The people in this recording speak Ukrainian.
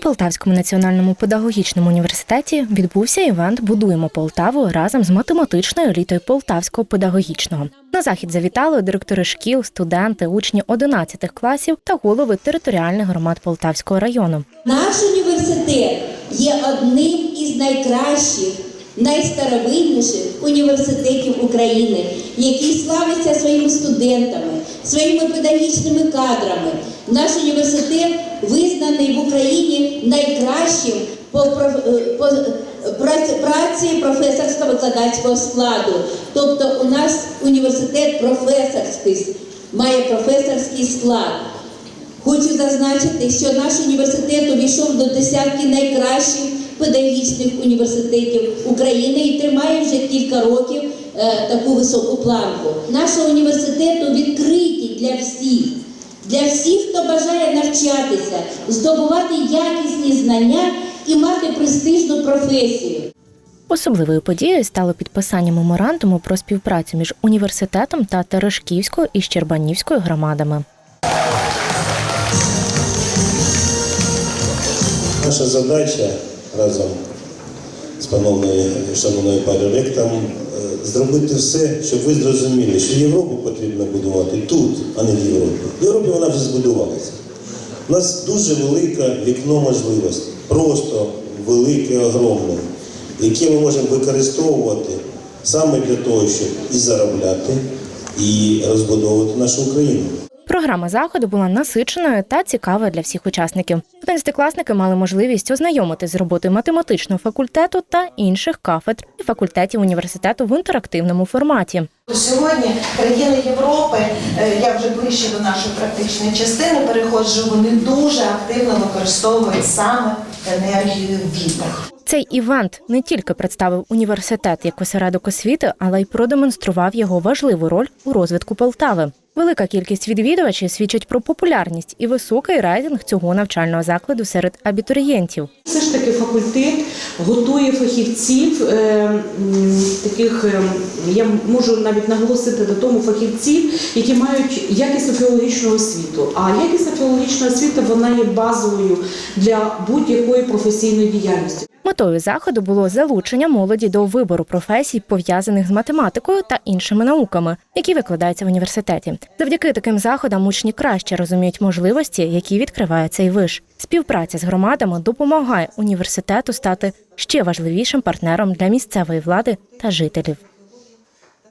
Полтавському національному педагогічному університеті відбувся івент Будуємо Полтаву разом з математичною елітою Полтавського педагогічного. На захід завітали директори шкіл, студенти, учні 11 класів та голови територіальних громад Полтавського району. Наш університет є одним із найкращих, найстаровинніших університетів України, який славиться своїми студентами, своїми педагогічними кадрами. Наш університет визнаний в Україні найкращим по, е, по праці, праці професорсько-викладацького складу. Тобто у нас університет професорський, має професорський склад. Хочу зазначити, що наш університет увійшов до десятки найкращих педагогічних університетів України і тримає вже кілька років е, таку високу планку. Нашого університету відкриті для всіх, для всіх, хто бажає навчатися, здобувати якісні знання і мати престижну професію. Особливою подією стало підписання меморандуму про співпрацю між університетом та Терешківською і Щербанівською громадами. Наша задача разом з пановною шановною пані е, зробити все, щоб ви зрозуміли, що Європу потрібно будувати тут, а не в Європі. В Європі вона вже збудувалася. У нас дуже велике вікно можливостей, просто велике, огромне, яке ми можемо використовувати саме для того, щоб і заробляти, і розбудовувати нашу Україну. Програма заходу була насиченою та цікавою для всіх учасників. Одинадцятикласники мали можливість ознайомитись з роботою математичного факультету та інших кафедр і факультетів університету в інтерактивному форматі. Сьогодні країни Європи, е, я вже ближче до нашої практичної частини переходжу, вони дуже активно використовують саме енергію вітру. Цей івент не тільки представив університет як осередок освіти, але й продемонстрував його важливу роль у розвитку Полтави. Велика кількість відвідувачів свідчить про популярність і високий рейтинг цього навчального закладу серед абітурієнтів. Все ж таки факультет готує фахівців, е, таких е, я можу навіть наголосити до тому фахівців, які мають якісну філологічну освіту. А якісна філологічна освіта вона є базовою для будь-якої професійної діяльності. Метою заходу було залучення молоді до вибору професій, пов'язаних з математикою та іншими науками, які викладаються в університеті. Завдяки таким заходам учні краще розуміють можливості, які відкриває цей виш. Співпраця з громадами допомагає університету стати ще важливішим партнером для місцевої влади та жителів.